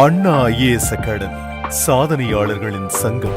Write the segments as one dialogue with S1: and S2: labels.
S1: அண்ணா IAS academy சாதனையாளர்களின் சங்கம்.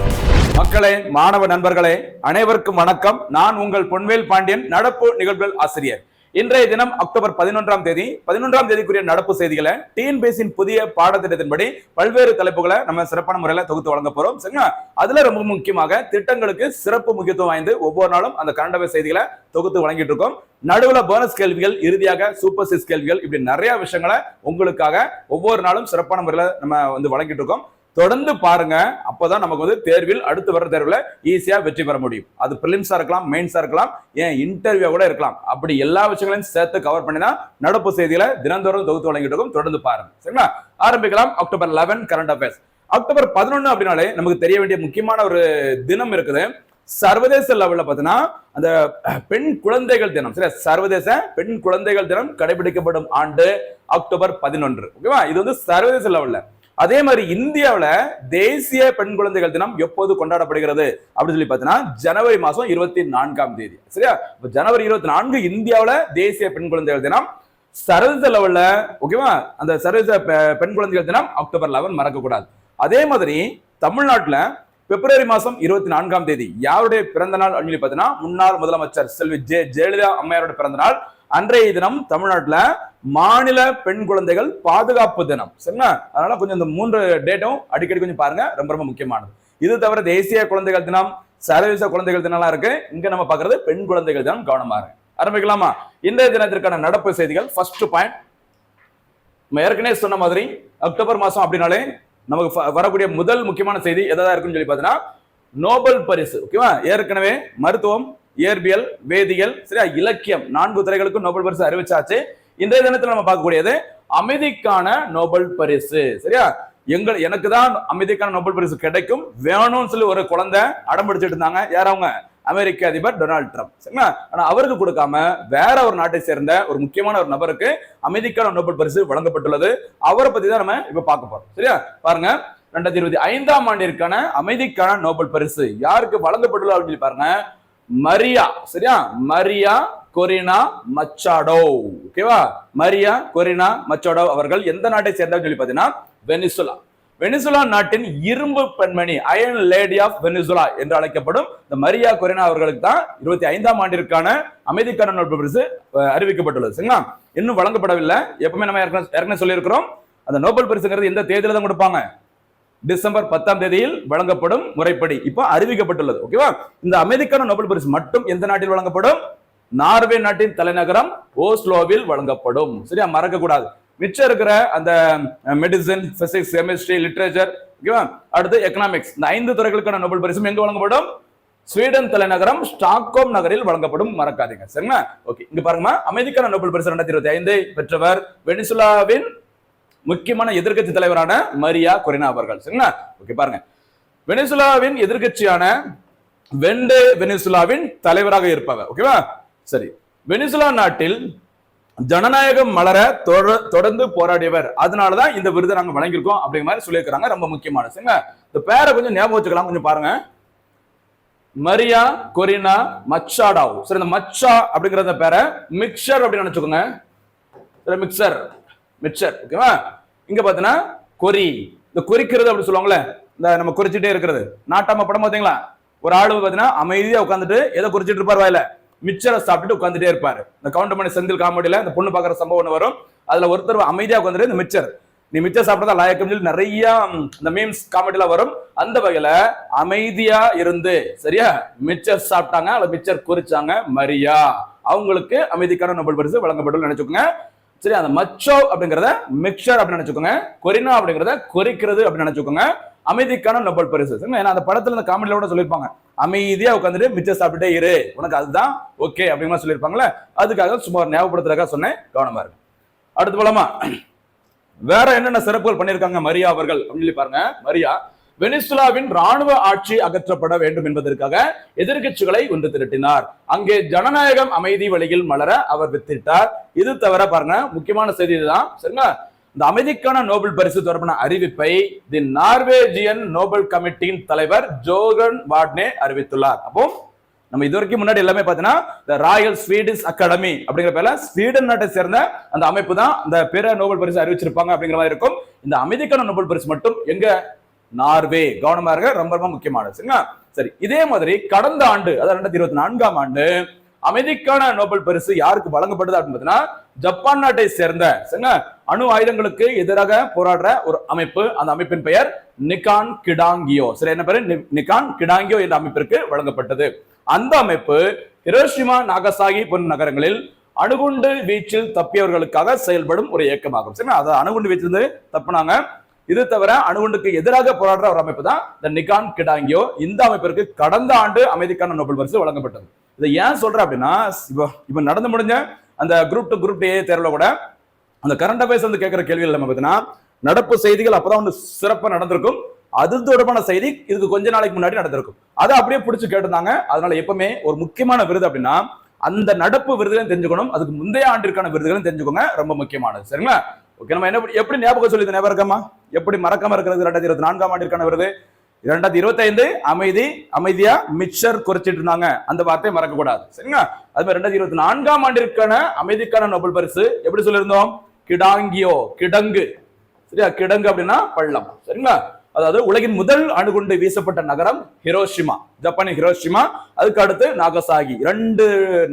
S2: மக்களே மாணவ நண்பர்களே அனைவருக்கும் வணக்கம். நான் உங்கள் பொன்வேல் பாண்டியன் நடப்பு நிகழ்வுகள் ஆசிரியர். இன்றைய தினம் அக்டோபர் பதினொன்றாம் தேதி. பதினொன்றாம் தேதிக்குரிய நடப்பு செய்திகளை டிஎன் புதிய பாடத்திட்டத்தின்படி பல்வேறு தலைப்புகளை நம்ம சிறப்பான முறையில தொகுத்து வழங்க போறோம். சரிங்களா? அதுல ரொம்ப முக்கியமாக திட்டங்களுக்கு சிறப்பு முக்கியத்துவம் வாய்ந்து ஒவ்வொரு நாளும் அந்த கரண்டவை செய்திகளை தொகுத்து வழங்கிட்டு இருக்கோம். நடுவுல போனஸ் கேள்விகள் இறுதியாக சூப்பர் சிஸ் கேள்விகள் இப்படி நிறைய விஷயங்களை உங்களுக்காக ஒவ்வொரு நாளும் சிறப்பான முறையில நம்ம வந்து வழங்கிட்டு இருக்கோம். தொடர்ந்து பாருங்க. அப்போதான் நமக்கு வந்து தேர்வில் அடுத்து வர தேர்வில் ஈஸியாக வெற்றி பெற முடியும். அது பிலிம்ஸா இருக்கலாம் மெயின்ஸாக இருக்கலாம் ஏன் இன்டர்வியூ கூட இருக்கலாம். அப்படி எல்லா விஷயங்களையும் சேர்த்து கவர் பண்ணி தான் நடப்பு செய்தியில தினந்தோறும் தொகுத்து வழங்கிட்டு தொடர்ந்து பாருங்க. சரிங்களா? ஆரம்பிக்கலாம். October eleven current affairs October பதினொன்று அப்படின்னாலே நமக்கு தெரிய வேண்டிய முக்கியமான ஒரு தினம் இருக்குது. சர்வதேச லெவலில் பார்த்தீங்கன்னா அந்த பெண் குழந்தைகள் தினம். சரி சர்வதேச பெண் குழந்தைகள் தினம் கடைபிடிக்கப்படும் ஆண்டு அக்டோபர் பதினொன்று. ஓகேவா இது வந்து சர்வதேச லெவலில் அதே மாதிரி இந்தியாவில் தேசிய பெண் குழந்தைகள் தினம் எப்போது கொண்டாடப்படுகிறது? அப்படின்னு சொல்லி பார்த்தீங்கன்னா ஜனவரி மாதம் இருபத்தி நான்காம் தேதி. சரியா? இப்போ ஜனவரி இருபத்தி நான்கு இந்தியாவில் தேசிய பெண் குழந்தைகள் தினம். சர்வதேச லெவலில் ஓகேவா அந்த சர்வதேச பெ- பெண் குழந்தைகள் தினம் அக்டோபர் லெவன் மறக்கக்கூடாது. அதே மாதிரி தமிழ்நாட்டில் பிப்ரவரி மாதம் இருபத்தி நான்காம் தேதி யாருடைய பிறந்த நாள் அப்படின்னு சொல்லி பார்த்தீங்கன்னா முன்னாள் முதலமைச்சர் செல்வி ஜெ ஜெயலலிதா அம்மையாரோட பிறந்த நாள் அன்றைய தினம் தமிழ்நாட்டில் மாநில பெண் குழந்தைகள் பாதுகாப்பு தினம். சரிங்களா? அதனால கொஞ்சம் இந்த மூன்று டேட்டும் அடிக்கடி கொஞ்சம் பாருங்க. ரொம்ப ரொம்ப முக்கியமானது. இது தவிர தேசிய குழந்தைகள் தினம் சர்வதேச குழந்தைகள் தினம்லாம் இருக்கு. இங்க நம்ம பாக்குறது பெண் குழந்தைகள் தினம் கவனமா இருக்கு ஆரம்பிக்கலாமா? இன்றைய தினத்திற்கான நடப்பு செய்திகள். ஃபர்ஸ்ட் பாயிண்ட் நம்ம ஏற்கனவே சொன்ன மாதிரி அக்டோபர் மாசம் அப்படின்னாலே நமக்கு வரக்கூடிய முதல் முக்கியமான செய்தி எதாவது இருக்குன்னு சொல்லி பார்த்தீங்கன்னா நோபல் பரிசு. ஓகேவா? ஏற்கனவே மருத்துவம் இயற்பியல் வேதியியல் சரியா இலக்கியம் நான்கு துறைகளுக்கும் நோபல் பரிசு அறிவிச்சாச்சு. இன்றைய தினத்தில் நம்ம பார்க்கக்கூடியது அமைதிக்கான நோபல் பரிசு. சரியா? எங்கள் எனக்கு தான் அமைதிக்கான நோபல் பரிசு கிடைக்கும். வேணும்னு சொல்லி ஒரு குழந்தை அடம் பிடிச்சிட்டு இருந்தாங்க. யார் அவங்க? அமெரிக்க அதிபர் டொனால்ட் ட்ரம்ப். சரிங்களா? ஆனா அவருக்கு கொடுக்காம வேற ஒரு நாட்டை சேர்ந்த ஒரு முக்கியமான ஒரு நபருக்கு அமைதிக்கான நோபல் பரிசு வழங்கப்பட்டுள்ளது. அவரை பத்தி தான் நம்ம இப்ப பார்க்க போறோம். சரியா? பாருங்க. ரெண்டாயிரத்தி இருபத்தி ஐந்தாம் ஆண்டிற்கான அமைதிக்கான நோபல் பரிசு யாருக்கு வழங்கப்பட்டுள்ளது அப்படின்னு பாருங்க. மரியா சரியா? மரியா கொரினா மச்சாடோ. ஓகேவா மரியா கொரினா மச்சாடோ அவர்கள் எந்த நாட்டை சேர்ந்தவர் சொல்லி பார்த்தீங்கன்னா வெனிசுலா. வெனிசுலா நாட்டின் இரும்பு பெண்மணி அயன் லேடி ஆஃப் வெனிசுலா என்று அழைக்கப்படும் இந்த மரியா கொரினா அவர்களுக்கு தான் இருபத்தி ஐந்தாம் ஆண்டிற்கான அமைதிக்கான நோபல் பரிசு அறிவிக்கப்பட்டுள்ளது சரிங்களா? இன்னும் வழங்கப்படவில்லை. எப்பவுமே நம்ம ஏற்கனவே ஏற்கனவே சொல்லியிருக்கிறோம். அந்த நோபல் பரிசுங்கிறது எந்த தேதியில தான் கொடுப்பாங்க? டிசம்பர் பத்தாம் தேதியில் வழங்கப்படும் முறைப்படி. இப்போ அறிவிக்கப்பட்டுள்ளது ஓகேவா இந்த அமைதிக்கான நோபல் பரிசு மட்டும் எந்த நாட்டில் வழங்கப்படும்? நார்வே நாட்டின் தலைநகரம் ஓஸ்லோவில் வழங்கப்படும். சரியா? மறக்க கூடாது. மிச்சம் இருக்கிற அந்த மெடிசன் பிசிக்ஸ் கெமிஸ்ட்ரி லிட்ரேச்சர் ஓகேவா அடுத்து எக்கனாமிக்ஸ் இந்த ஐந்து துறைகளுக்கான நோபல் பரிசும் எங்க வழங்கப்படும்? ஸ்வீடன் தலைநகரம் ஸ்டாக்ஹோம் நகரில் வழங்கப்படும். மறக்காதீங்க. சரிங்களா? ஓகே இங்க பாருங்கம்மா. அமைதிக்கான நோபல் பரிசு ரெண்டாயிரத்தி இருபத்தி ஐந்து பெற்றவர் வெனிசுலாவின் முக்கியமான எதிர்க்கட்சி தலைவரான மரியா கொரினா அவர்கள். சரிங்களா? ஓகே பாருங்க. வெனிசுலாவின் எதிர்க்கட்சியான வெண்டே வெனிசுலாவின் தலைவராக இருப்பவர். ஓகேவா சரி. வெனிசுலா நாட்டில் ஜனநாயகம் மலர தொட- தொடர்ந்து போராடியவர். அதனாலதான் இந்த விருதை நாங்க வழங்கியிருக்கோம் அப்படிங்கிற மாதிரி சொல்லியிருக்கிறாங்க. ரொம்ப முக்கியமான சரிங்க இந்த பேரை கொஞ்சம் ஞாபகம் வச்சுக்கலாம். கொஞ்சம் பாருங்க. மரியா கொரினா மச்சாடாவ். சரி இந்த மச்சா அப்படிங்கிற பேரை மிக்சர் அப்படின்னு நினைச்சுக்கோங்க. சரி மிக்சர் மிச்சர் ஓகேவா? இங்க பாத்தீங்கன்னா கொரி இந்த கொறிக்கிறது அப்படி சொல்லுவாங்கல்ல இந்த நம்ம குறிச்சிட்டே இருக்கிறது. நாட்டாம படம் பாத்தீங்களா? ஒரு ஆளு பாத்தீங்கன்னா அமைதியா உட்காந்துட்டு ஏதோ குறிச்சிட்டு இருப்பார் வாயில மிச்சரை சாப்பிட்டுட்டு உட்காந்துட்டே இருப்பாரு. இந்த கவுண்டர் மணி செந்தில் காமெடியில இந்த பொண்ணு பாக்குற சம்பவம் ஒன்று வரும். அதுல ஒருத்தர் அமைதியா உட்காந்துட்டு இந்த மிச்சர். நீ மிச்சர் சாப்பிட்டதா லாயக்கம் சொல்லி நிறைய இந்த மீம்ஸ் காமெடியில வரும். அந்த வகையில அமைதியா இருந்து சரியா? மிச்சர் சாப்பிட்டாங்க அல்ல மிச்சர் குறிச்சாங்க மரியா. அவங்களுக்கு அமைதிக்கான நோபல் பரிசு வழங்கப்படும் நினைச்சுக்கோங்க. சரி அந்த மச்சோ அப்படிங்கிறத மிக்சர் அப்படின்னு நினைச்சுக்கோங்க. கொரினா அப்படிங்கிறத கொறிக்கிறது அப்படின்னு நினைச்சுக்கோங்க. அமைதிக்கான நோபல் பரிசு. ஏன்னா அந்த படத்துல இந்த காமெடியில கூட சொல்லியிருப்பாங்க. அமைதியா உட்காந்துட்டு மிச்சம் சாப்பிட்டுட்டே இரு. உனக்கு அதுதான் ஓகே அப்படிங்கிற மாதிரி சொல்லியிருப்பாங்களே அதுக்காக சும்மா ஞாபகப்படுத்துறதுக்காக சொன்னேன். கவனமா இருக்கு அடுத்து போலாமா? வேற என்னென்ன சிறப்புகள் பண்ணியிருக்காங்க மரியா அவர்கள் அப்படின்னு சொல்லி பாருங்க. மரியா வெனிசுலாவின் ராணுவ ஆட்சி அகற்றப்பட வேண்டும் என்பதற்காக எதிர்க்கட்சிகளை ஒன்று திரட்டினார். அங்கே ஜனநாயகம் அமைதி வழியில் மலர அவர் வித்திட்டார். இது தவிர பாருங்க முக்கியமான செய்தி இதுதான். சரிங்களா இந்த அமைதிக்கான நோபல் பரிசு தொடர்பான அறிவிப்பை தி நார்வேஜியன் நோபல் கமிட்டியின் தலைவர் ஜோகன் வாட்னே அறிவித்துள்ளார். அப்போ நம்ம இது வரைக்கும் முன்னாடி எல்லாமே பார்த்தீங்கன்னா இந்த ராயல் ஸ்வீடிஷ் அகாடமி அப்படிங்கிற பேர்ல ஸ்வீடன் நாட்டை சேர்ந்த அந்த அமைப்பு தான் அந்த பிற நோபல் பரிசு அறிவிச்சிருப்பாங்க அப்படிங்கிற மாதிரி இருக்கும். இந்த அமைதிக்கான நோபல் பரிசு மட்டும் எங்க நார்வே. கவனமா இருக்க ரொம்ப ரொம்ப முக்கியமானது. சரிங்களா? சரி இதே மாதிரி கடந்த ஆண்டு அதாவது ரெண்டாயிரத்தி இருபத்தி நான்காம் ஆண்டு அமைதிக்கான நோபல் பரிசு யாருக்கு வழங்கப்படுது அப்படின்னு பார்த்தீங்கன்னா ஜப்பான் நாட்டை சேர்ந்த சரிங்களா? அணு ஆயுதங்களுக்கு எதிராக போராடுற ஒரு அமைப்பு அந்த அமைப்பின் பெயர் நிகான் கிடாங்கியோ. சரி என்ன பேரு? நிகான் கிடாங்கியோ என்ற அமைப்பிற்கு வழங்கப்பட்டது. அந்த அமைப்பு ஹிரோஷிமா நாகசாகி போன்ற நகரங்களில் அணுகுண்டு வீச்சில் தப்பியவர்களுக்காக செயல்படும் ஒரு இயக்கமாகும். சரிங்களா? அதாவது அணுகுண்டு வீச்சிலிருந்து தப்புனாங்க. இது தவிர அணுகுண்டுக்கு எதிராக போராடுற ஒரு அமைப்பு தான் இந்த நிகான் கிடாங்கியோ. இந்த அமைப்பிற்கு கடந்த ஆண்டு அமைதிக்கான நோபல் பரிசு வழங்கப்பட்டது. இதை ஏன் சொல்றேன் அப்படின்னா இப்போ இப்போ நடந்து முடிஞ்ச அந்த குரூப் டு குரூப் ஏ தேர்வுல கூட அந்த கரண்ட் அஃபேர்ஸ் வந்து கேட்கிற கேள்விகள் நம்ம பார்த்தீங்கன்னா நடப்பு செய்திகள் அப்பதான் வந்து சிறப்பாக நடந்திருக்கும். அது தொடர்பான செய்தி இதுக்கு கொஞ்ச நாளைக்கு முன்னாடி நடந்திருக்கும். அதை அப்படியே பிடிச்சி கேட்டிருந்தாங்க. அதனால எப்பவுமே ஒரு முக்கியமான விருது அப்படின்னா அந்த நடப்பு விருதுகளையும் தெரிஞ்சுக்கணும். அதுக்கு முந்தைய ஆண்டிற்கான விருதுகளையும் தெரிஞ்சுக்கோங்க. ரொம்ப முக்கியமானது. சரிங்களா? ஓகே நம்ம என்ன எப்படி- எப்படி ஞாபகம் சொல்லி ஞாபகம்? எப்படி மறக்காம இருக்கிறது ரெண்டாயிரத்தி இருபத்தி நான்காம் ஆண்டிற்கான வருது? இரண்டாயிரத்தி இருபத்தி ஐந்து அமைதி அமைதியா மிக்சர் குறைச்சிட்டு இருந்தாங்க. அந்த வார்த்தையை மறக்க கூடாது சரிங்களா? அது மாதிரி ரெண்டாயிரத்தி இருபத்தி நான்காம் ஆண்டிற்கான அமைதிக்கான நோபல் பரிசு எப்படி சொல்லியிருந்தோம்? கிடாங்கியோ கிடங்கு. சரியா? கிடங்கு அப்படின்னா பள்ளம். சரிங்களா? அதாவது உலகின் முதல் அணுகுண்டு வீசப்பட்ட நகரம் ஹிரோஷிமா ஜப்பானின் ஹிரோஷிமா. அதுக்கு அடுத்து நாகசாகி. ரெண்டு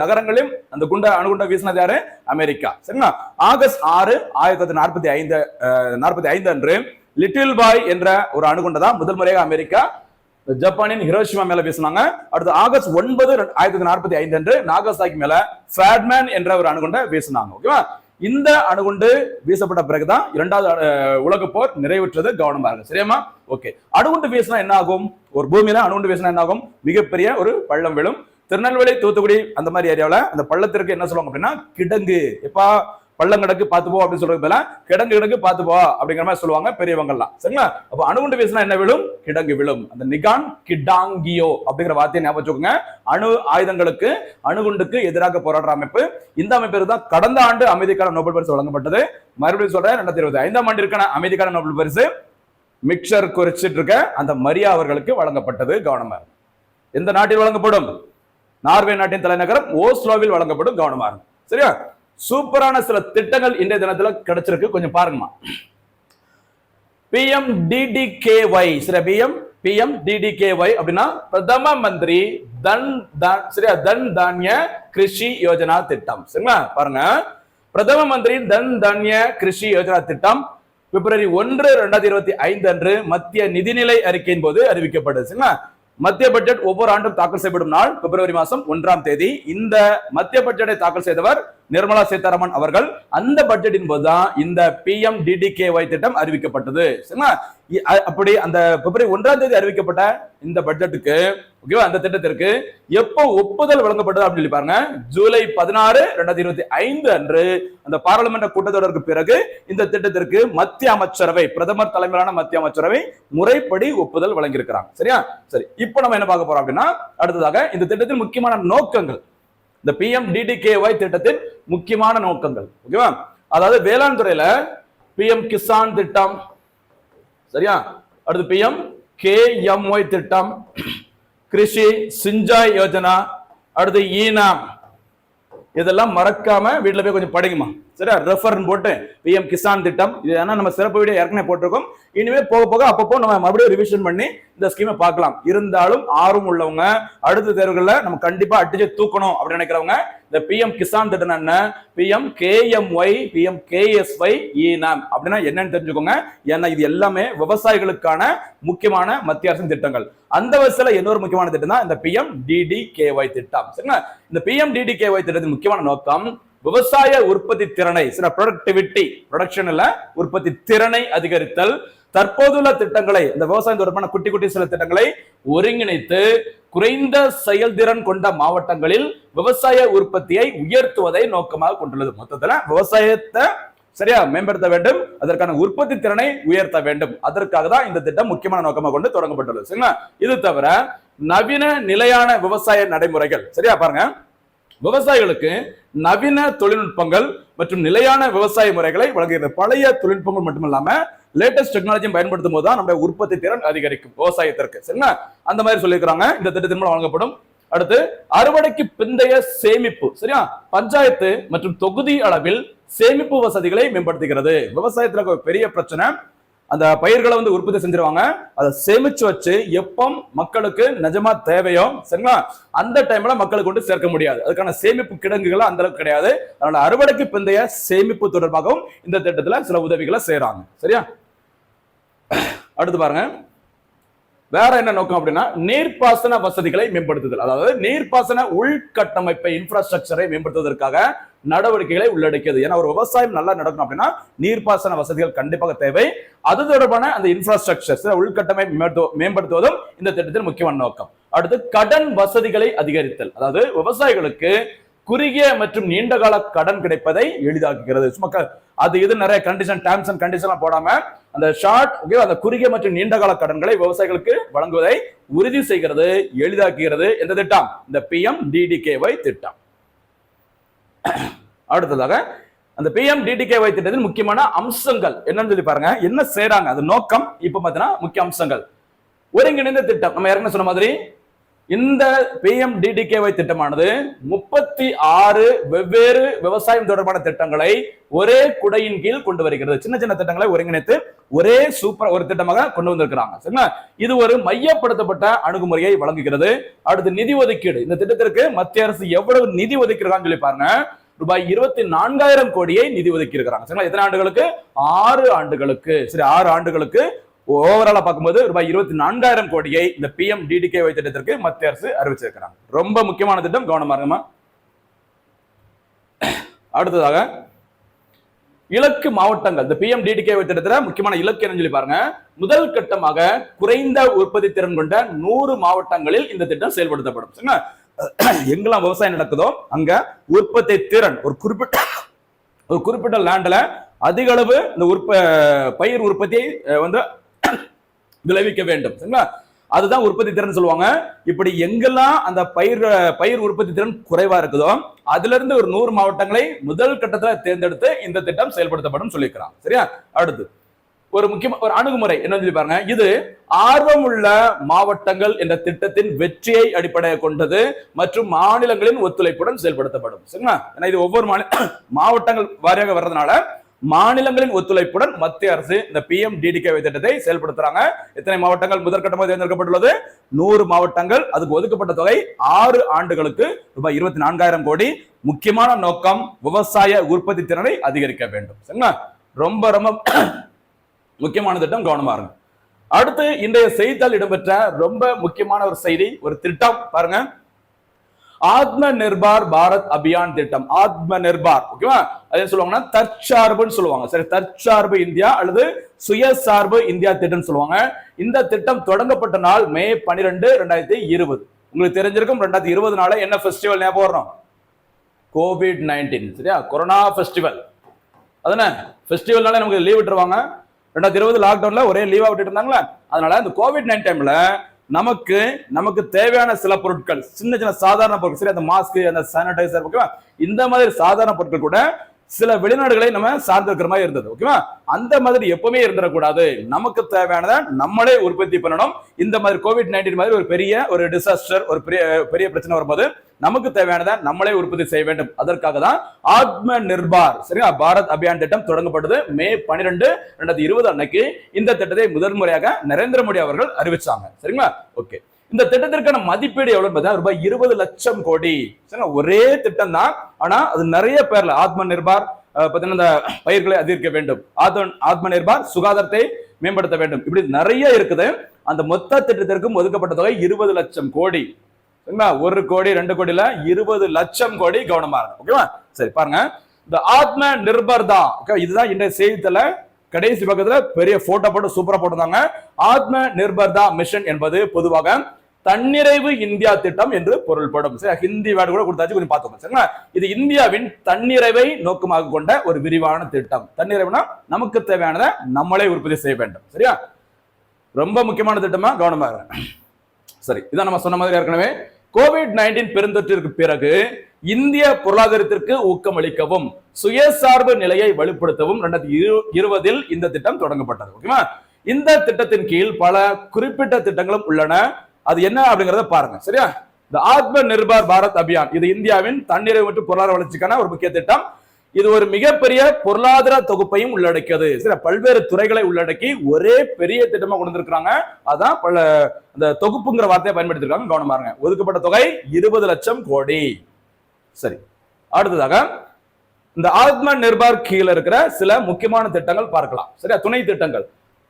S2: நகரங்களையும் அந்த குண்ட அணுகுண்ட வீசினது யாரு? அமெரிக்கா. சரிங்களா? ஆகஸ்ட் ஆறு ஆயிரத்தி தொள்ளாயிரத்தி நாற்பத்தி ஐந்து நாற்பத்தி ஐந்து அன்று லிட்டில் பாய் என்ற ஒரு அணுகுண்டை தான் முதல் முறையாக அமெரிக்கா ஜப்பானின் ஹிரோஷிமா மேல பேசினாங்க அடுத்து ஆகஸ்ட் ஒன்பது ஆயிரத்தி தொள்ளாயிரத்தி நாற்பத்தி ஐந்து அன்று நாகசாகி மேல ஃபேட்மேன் என்ற ஒரு அணுகுண்டை வீசினாங்க. ஓகேவா? இந்த அணுகுண்டு வீசப்பட்ட பிறகுதான் இரண்டாவது அஹ், போர் நிறைவுற்றது கவனமா இருக்கு சரியாமா ஓகே. அணுகுண்டு வீசினா என்ன ஆகும்? ஒரு பூமியில அணுகுண்டு வீசினா என்ன ஆகும்? மிகப்பெரிய ஒரு பள்ளம் விழும். திருநெல்வேலி தூத்துக்குடி அந்த மாதிரி ஏரியாவில் அந்த பள்ளத்திற்கு என்ன சொல்லுவாங்க அப்படின்னா கிடங்கு. எப்பா? பள்ளம் கிடக்கு பார்த்து போ அப்படின்னு சொல்றது கிடங்கு கிடங்கு பார்த்து போ அப்படிங்கிற மாதிரி சொல்லுவாங்க பெரியவங்க எல்லாம் சரிங்களா? அப்ப அணுகுண்டு வீசினா என்ன விழும்? கிடங்கு விழும். அந்த நிகான் கிடாங்கியோ அப்படிங்கிற வார்த்தையை ஞாபகம் வச்சுக்கோங்க. அணு ஆயுதங்களுக்கு அணுகுண்டுக்கு எதிராக போராடுற அமைப்பு. இந்த அமைப்பு தான் கடந்த ஆண்டு அமைதிக்கான நோபல் பரிசு வழங்கப்பட்டது. மறுபடியும் சொல்றேன் ரெண்டாயிரத்தி இருபத்தி ஐந்தாம் ஆண்டிற்கான அமைதிக்கான நோபல் பரிசு மிக்சர் குறிச்சிட்டு இருக்க அந்த மரியா அவர்களுக்கு வழங்கப்பட்டது கவனமா எந்த நாட்டில் வழங்கப்படும்? நார்வே நாட்டின் தலைநகரம் ஓஸ்லோவில் வழங்கப்படும் கவனமா சரியா? சூப்பரான சில திட்டங்கள் இன்றைய தினத்துல கிடைச்சிருக்கு. கொஞ்சம் பாருங்கம்மா. பிஎம் டிடிகேஒய் சரி பிஎம் பிஎம் டிடிகேஒய் அப்படின்னா பிரதம மந்திரி தன் தான் சரியா தன் தானிய கிருஷி யோஜனா திட்டம். சரிங்களா? பாருங்க. பிரதம மந்திரி தன் தானிய கிருஷி யோஜனா திட்டம் பிப்ரவரி ஒன்று ரெண்டாயிரத்தி இருபத்தி ஐந்து அன்று மத்திய நிதிநிலை அறிக்கையின் போது அறிவிக்கப்பட்டது. சரிங்களா? மத்திய பட்ஜெட் ஒவ்வொரு ஆண்டும் தாக்கல் செய்யப்படும் நாள் பிப்ரவரி மாதம் ஒன்றாம் தேதி. இந்த மத்திய பட்ஜெட்டை தாக்கல் செய்தவர் நிர்மலா சீதாராமன் அவர்கள். அந்த பட்ஜெட்டின் போதுதான் இந்த பிஎம் டிடிகேஒய் திட்டம் அறிவிக்கப்பட்டது. சரிங்களா? அப்படி அந்த பிப்ரவரி ஒன்றாம் தேதி அறிவிக்கப்பட்ட இந்த பட்ஜெட்டுக்கு ஓகேவா அந்த திட்டத்திற்கு எப்போ ஒப்புதல் வழங்கப்பட்டது அப்படின்னு சொல்லி பாருங்க. ஜூலை பதினாறு ரெண்டாயிரத்தி இருபத்தி ஐந்து அன்று அந்த பாராளுமன்ற கூட்டத்தொடருக்கு பிறகு இந்த திட்டத்திற்கு மத்திய அமைச்சரவை பிரதமர் தலைமையிலான மத்திய அமைச்சரவை முறைப்படி ஒப்புதல் வழங்கியிருக்கிறாங்க. சரியா? சரி இப்போ நம்ம என்ன பார்க்க போறோம் அப்படின்னா அடுத்ததாக இந்த திட்டத்தின் முக்கியமான நோக்கங்கள். இந்த பிஎம் டிடிகேஒய் திட்டத்தின் முக்கியமான நோக்கங்கள். ஓகேவா அதாவது வேளாண் துறையில பிஎம் கிசான் திட்டம். சரியா? அடுத்து பிஎம் கேஎம்ஒய் திட்டம். கிருஷி சிஞ்சாய் யோஜனா அடுத்து ஈனாம். இதெல்லாம் மறக்காம வீட்டில் போய் கொஞ்சம் படிங்கம்மா. சரியா ரெஃபர்னு போட்டு பிஎம் கிசான் திட்டம். இது ஏன்னா நம்ம சிறப்பு வீடியோ ஏற்கனவே போட்டிருக்கோம். இனிமே போக போக அப்பப்போ நம்ம மறுபடியும் ரிவிஷன் பண்ணி இந்த ஸ்கீமை பார்க்கலாம். இருந்தாலும் ஆர்வம் உள்ளவங்க அடுத்த தேர்வுகளில் நம்ம கண்டிப்பாக அடிச்சு தூக்கணும் அப்படின்னு நினைக்கிறவங்க இந்த பிஎம் கிசான் திட்டம் என்ன? பிஎம் கேஎம்ஒய் பிஎம் கேஎஸ்ஒய் இனாம் அப்படின்னா என்னன்னு தெரிஞ்சுக்கோங்க. ஏன்னா இது எல்லாமே விவசாயிகளுக்கான முக்கியமான மத்திய அரசின் திட்டங்கள். அந்த வயசுல இன்னொரு முக்கியமான திட்டம் தான் இந்த பிஎம் டிடிகேஒய் திட்டம். சரிங்களா? இந்த பிஎம் டிடிகேஒய் திட்டத்தின் முக்கியமான நோக்கம் விவசாய உற்பத்தி திறனை சில ப்ரொடக்டிவிட்டி ப்ரொடக்ஷன்ல உற்பத்தி திறனை அதிகரித்தல் தற்போதுள்ள திட்டங்களை இந்த விவசாயம் தொடர்பான குட்டி குட்டி சில திட்டங்களை ஒருங்கிணைத்து குறைந்த செயல்திறன் கொண்ட மாவட்டங்களில் விவசாய உற்பத்தியை உயர்த்துவதை நோக்கமாக கொண்டுள்ளது. மொத்தத்துல விவசாயத்தை சரியா மேம்படுத்த வேண்டும் அதற்கான உற்பத்தி திறனை உயர்த்த வேண்டும். அதற்காக தான் இந்த திட்டம் முக்கியமான நோக்கமாக கொண்டு தொடங்கப்பட்டுள்ளது. சரிங்களா? இது தவிர நவீன நிலையான விவசாய நடைமுறைகள். சரியா? பாருங்க. விவசாயிகளுக்கு நவீன தொழில்நுட்பங்கள் மற்றும் நிலையான விவசாய முறைகளை வழங்குகிறது பழைய தொழில்நுட்பங்கள் மட்டுமில்லாம லேட்டஸ்ட் டெக்னாலஜியும் பயன்படுத்தும் போது தான் நம்முடைய உற்பத்தி திறன் அதிகரிக்கும் விவசாயத்திற்கு. சரிங்களா? அந்த மாதிரி சொல்லியிருக்கிறாங்க. இந்த திட்டத்தின் மூலம் வழங்கப்படும். அடுத்து அறுவடைக்கு பிந்தைய சேமிப்பு. சரியா? பஞ்சாயத்து மற்றும் தொகுதி அளவில் சேமிப்பு வசதிகளை மேம்படுத்துகிறது. விவசாயத்துல பெரிய பிரச்சனை. அந்த பயிர்களை வந்து உற்பத்தி செஞ்சிருவாங்க. அதை சேமிச்சு வச்சு எப்போ மக்களுக்கு நிஜமா தேவையோ சரிங்களா? அந்த டைம்ல மக்களுக்கு கொண்டு சேர்க்க முடியாது. அதுக்கான சேமிப்பு கிடங்குகள் அந்த அளவுக்கு கிடையாது. அதனால அறுவடைக்கு பிந்தைய சேமிப்பு தொடர்பாகவும் இந்த திட்டத்துல சில உதவிகளை செய்யறாங்க சரியா? அடுத்து பாருங்க. வேற என்ன நோக்கம் அப்படின்னா நீர்ப்பாசன வசதிகளை மேம்படுத்துதல். அதாவது நீர்ப்பாசன உள்கட்டமைப்பை இன்ஃப்ராஸ்ட்ரக்சரை மேம்படுத்துவதற்காக நடவடிக்கைகளை உள்ளடக்கியது. ஏன்னா ஒரு விவசாயம் நல்லா நடக்கணும் அப்படின்னா நீர்ப்பாசன வசதிகள் கண்டிப்பாக தேவை. அது தொடர்பான அந்த இன்ஃப்ராஸ்ட்ரக்சர்ஸ் உள்கட்டமை மேம்படுத்துவதும் இந்த திட்டத்தின் முக்கியமான நோக்கம். அடுத்து கடன் வசதிகளை அதிகரித்தல். அதாவது விவசாயிகளுக்கு குறுகிய மற்றும் நீண்ட கால கடன் கிடைப்பதை எளிதாக்குகிறது. சும்மா அது இது நிறைய கண்டிஷன் டேர்ம்ஸ் அண்ட் கண்டிஷன் போடாம அந்த ஷார்ட் ஓகே அந்த குறுகிய மற்றும் நீண்ட கால கடன்களை விவசாயிகளுக்கு வழங்குவதை உறுதி செய்கிறது எளிதாக்குகிறது. எந்த திட்டம்? இந்த பிஎம் டிடிகேஒய் திட்டம். அடுத்ததாக அந்த பிஎம் டிடிகேஒய் திட்டத்தின் முக்கியமான அம்சங்கள் என்னன்னு சொல்லி பாருங்க. என்ன செய்யறாங்க அது நோக்கம் இப்ப பாத்தீங்கன்னா முக்கிய அம்சங்கள். ஒருங்கிணைந்த திட்டம். நம்ம ஏற்கனவே சொன்ன மாதிரி இந்த பிஎம்டிடிகேஒய் திட்டமானது முப்பத்தி ஆறு வெவ்வேறு விவசாயம் தொடர்பான திட்டங்களை ஒரே குடையின் கீழ் கொண்டு வருகிறது. சின்ன சின்ன திட்டங்களை ஒருங்கிணைத்து ஒரே சூப்பர் ஒரு திட்டமாக கொண்டு வந்திருக்கிறாங்க. சரிங்களா? இது ஒரு மையப்படுத்தப்பட்ட அணுகுமுறையை வழங்குகிறது. அடுத்து நிதி ஒதுக்கீடு. இந்த திட்டத்திற்கு மத்திய அரசு எவ்வளவு நிதி ஒதுக்கிறாங்கன்னு சொல்லி பாருங்க. ரூபாய் இருபத்தி நான்காயிரம் கோடியை நிதி ஒதுக்கி இருக்கிறாங்க சரிங்களா? எத்தனை ஆண்டுகளுக்கு? ஆறு ஆண்டுகளுக்கு. சரி ஆறு ஆண்டுகளுக்கு ஓவராலா பார்க்கும்போது ரூபாய் இருபத்தி நான்காயிரம் கோடியை இந்த பிஎம் டிடிகே திட்டத்திற்கு மத்திய அரசு அறிவிச்சிருக்கிறாங்க. ரொம்ப முக்கியமான திட்டம் கவனமா அடுத்ததாக இலக்கு மாவட்டங்கள். இந்த பிஎம் டிடிகே திட்டத்தில் முக்கியமான இலக்கு என்னன்னு சொல்லி பாருங்க. முதல் கட்டமாக குறைந்த உற்பத்தி திறன் கொண்ட நூறு மாவட்டங்களில் இந்த திட்டம் செயல்படுத்தப்படும். எங்கெல்லாம் விவசாயம் நடக்குதோ அங்க உற்பத்தி திறன் ஒரு குறிப்பிட்ட ஒரு குறிப்பிட்ட லேண்ட்ல அதிக அளவு இந்த உற்ப பயிர் உற்பத்தியை வந்து விளைவிக்க வேண்டும். சரிங்களா? அதுதான் உற்பத்தி திறன் சொல்லுவாங்க. இப்படி எங்கெல்லாம் அந்த பயிர் பயிர் உற்பத்தி திறன் குறைவா இருக்குதோ அதுல இருந்து ஒரு நூறு மாவட்டங்களை முதல் கட்டத்துல தேர்ந்தெடுத்து இந்த திட்டம் செயல்படுத்தப்படும் சொல்லியிருக்கிறான் சரியா? அடுத்து ஒரு முக்கிய ஒரு அணுகுமுறை என்ன சொல்லி பாருங்க. இது ஆர்வமுள்ள மாவட்டங்கள் என்ற திட்டத்தின் வெற்றியை அடிப்படையாக கொண்டது மற்றும் மாநிலங்களின் ஒத்துழைப்புடன் செயல்படுத்தப்படும். சரிங்களா? ஏன்னா இது ஒவ்வொரு மாநில மாவட்டங்கள் வாரியாக வர்றதுனால மாநிலங்களின் ஒத்துழைப்புடன் மத்திய அரசு இந்த பிஎம் டிடிகே திட்டத்தை செயல்படுத்துறாங்க. எத்தனை மாவட்டங்கள் முதற்கட்டமாக தேர்ந்தெடுக்கப்பட்டுள்ளது? நூறு மாவட்டங்கள். அதுக்கு ஒதுக்கப்பட்ட தொகை ஆறு ஆண்டுகளுக்கு ரூபாய் இருபத்தி நான்காயிரம் கோடி. முக்கியமான நோக்கம் விவசாய உற்பத்தி திறனை அதிகரிக்க வேண்டும். சரிங்களா? ரொம்ப ரொம்ப முக்கியமான திட்டம். கவனமா இருங்க. அடுத்து இன்றைய செய்தித்தாள் இடம்பெற்ற ரொம்ப முக்கியமான ஒரு செய்தி ஒரு திட்டம் பாருங்க. ஆத்ம நிர்பார் பாரத் அபியான் திட்டம். ஆத்ம நிர்பார். ஓகேவா? அது சொல்லுவாங்கன்னா தற்சார்புன்னு சொல்லுவாங்க. சரி தற்சார்பு இந்தியா அல்லது சுயசார்பு இந்தியா திட்டம்னு சொல்லுவாங்க. இந்த திட்டம் தொடங்கப்பட்ட நாள் மே பனிரெண்டு ரெண்டாயிரத்தி இருபது. உங்களுக்கு தெரிஞ்சிருக்கும் ரெண்டாயிரத்தி இருபதுனால என்ன ஃபெஸ்டிவல் ஞாபகம் வரும் கோவிட் நைன்டீன் சரியா? கொரோனா ஃபெஸ்டிவல் அதானே ஃபெஸ்டிவல்னால நமக்கு லீவ் விட்டுருவாங்க. ரெண்டாயிரத்தி இருபது லாக்டவுன்ல ஒரே லீவா விட்டுட்டு இருந்தாங்களா? அதனால இந்த கோவிட் நைன் டைம்ல நமக்கு நமக்கு தேவையான சில பொருட்கள் சின்ன சின்ன சாதாரண பொருட்கள் சரி அந்த மாஸ்க் அந்த சானிடைசர் ஓகேவா இந்த மாதிரி சாதாரண பொருட்கள் கூட சில வெளிநாடுகளை நம்ம சார்ந்திருக்கிற மாதிரி இருந்தது ஓகேவா அந்த மாதிரி எப்பவுமே இருந்துடக்கூடாது. நமக்கு தேவையானதை நம்மளே உற்பத்தி பண்ணணும். இந்த மாதிரி கோவிட் நைன்டீன் மாதிரி ஒரு பெரிய ஒரு டிசாஸ்டர் ஒரு பெரிய பெரிய பிரச்சனை வரும்போது நமக்கு தேவையானதை நம்மளே உற்பத்தி செய்ய வேண்டும். அதற்காக தான் ஆத்ம நிர்பார் சரியா பாரத் அபியான் திட்டம் தொடங்கப்பட்டது மே பனிரெண்டு ரெண்டாயிரத்தி இருபது அன்னைக்கு இந்த திட்டத்தை முதல் முறையாக நரேந்திர மோடி அவர்கள் அறிவிச்சாங்க. சரிங்களா? ஓகே இந்த திட்டத்திற்கான மதிப்பீடு எவ்வளவு பார்த்தா ரூபாய் இருபது லட்சம் கோடி. ஒரே திட்டம் தான் ஆனா அது நிறைய பேர்ல ஆத்ம நிர்பார் அஹ், இந்த பயிர்களை அதிகரிக்க வேண்டும். ஆத்ம ஆத்ம நிர்பார் சுகாதாரத்தை மேம்படுத்த வேண்டும். இப்படி நிறைய இருக்குது. அந்த மொத்த திட்டத்திற்கும் ஒதுக்கப்பட்ட தொகை இருபது லட்சம் கோடி. சரிங்களா? ஒரு கோடி ரெண்டு கோடியில இருபது லட்சம் கோடி கவனமா இருக்கும் ஓகேவா? சரி பாருங்க. இந்த ஆத்ம நிர்பர்தா ஓகே இதுதான் இந்த செய்தியில கடைசி பக்கத்துல பெரிய போட்டோ போட்டு சூப்பரா போட்டிருந்தாங்க. ஆத்ம நிர்பர்தா மிஷன் என்பது பொதுவாக தன்னிறைவு இந்தியா திட்டம் என்று பொருள்படும். சரி ஹிந்தி வேர்டு கூட கொடுத்தாச்சு கொஞ்சம் பார்த்தோம் சரிங்களா? இது இந்தியாவின் தன்னிறைவை நோக்கமாக கொண்ட ஒரு விரிவான திட்டம். தன்னிறைவுனா நமக்கு தேவையானதை நம்மளே உற்பத்தி செய்ய வேண்டும். சரியா? ரொம்ப முக்கியமான திட்டமா? கவனமா சரி இதான் நம்ம சொன்ன மாதிரி ஏற்கனவே. கோவிட் நைன்டீன் பெருந்தொற்றிற்கு பிறகு இந்திய பொருளாதாரத்திற்கு ஊக்கமளிக்கவும் சுயசார்பு நிலையை வலுப்படுத்தவும் ரெண்டாயிரத்தி இரு- இருபதில் இந்த திட்டம் தொடங்கப்பட்டது. ஓகேவா? இந்த திட்டத்தின் கீழ் பல குறிப்பிட்ட திட்டங்களும் உள்ளன. அது என்ன அப்படிங்கறத பாருங்க. சரியா? இந்த ஆத்ம நிர்பார் பாரத் அபியான் இது இந்தியாவின் தன்னிறைவு மற்றும் பொருளாதார வளர்ச்சிக்கான ஒரு முக்கிய திட்டம். இது ஒரு மிகப்பெரிய பொருளாதார தொகுப்பையும் உள்ளடக்கியது. சில பல்வேறு துறைகளை உள்ளடக்கி ஒரே பெரிய திட்டமா கொண்டு வந்திருக்காங்க அதான் பல அந்த தொகுப்புங்கிற வார்த்தையை பயன்படுத்திருக்காங்க. கவனமா இருங்க ஒதுக்கப்பட்ட தொகை இருபது லட்சம் கோடி. சரி. அடுத்ததாக இந்த ஆத்ம நிர்பார் கீழே இருக்கிற சில முக்கியமான திட்டங்கள் பார்க்கலாம். சரியா? துணை திட்டங்கள்.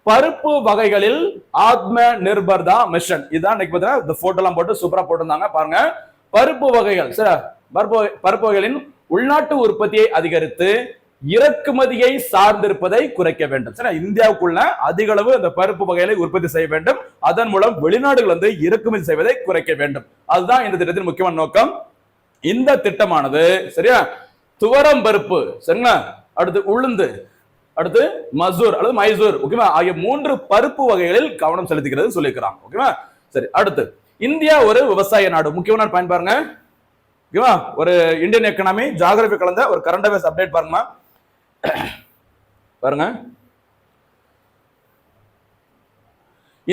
S2: பருப்பு வகைகளில் ஆத்ம நிர்பர்தா மிஷன். இதுதான் இன்னைக்கு பார்த்தீங்கன்னா இந்த போட்டோ எல்லாம் போட்டு சூப்பரா போட்டிருந்தாங்க. பாருங்க. பருப்பு வகைகள் சரி பருப்பு பருப்பு வகைகளின் உள்நாட்டு உற்பத்தியை அதிகரித்து இறக்குமதியை சார்ந்திருப்பதை குறைக்க வேண்டும். சரி இந்தியாவுக்குள்ள அதிக அளவு அந்த பருப்பு வகைகளை உற்பத்தி செய்ய வேண்டும். அதன் மூலம் வெளிநாடுகள் வந்து இறக்குமதி செய்வதை குறைக்க வேண்டும். அதுதான் இந்த திட்டத்தின் முக்கியமான நோக்கம். இந்த திட்டமானது சரியா? துவரம் பருப்பு சரிங்களா? அடுத்து உளுந்து. அடுத்து மசூர் அல்லது மைசூர் ஓகேவா ஆகிய மூன்று பருப்பு வகைகளில் கவனம் செலுத்துகிறது சொல்லியிருக்கிறாங்க ஓகேவா சரி அடுத்து இந்தியா ஒரு விவசாய நாடு. முக்கியமான பாயிண்ட் பாருங்க. ஓகேவா ஒரு இந்தியன் எக்கனாமி ஜாகிரபி கலந்த ஒரு கரண்ட் அஃபேர்ஸ் அப்டேட் பாருங்கம்மா. பாருங்க.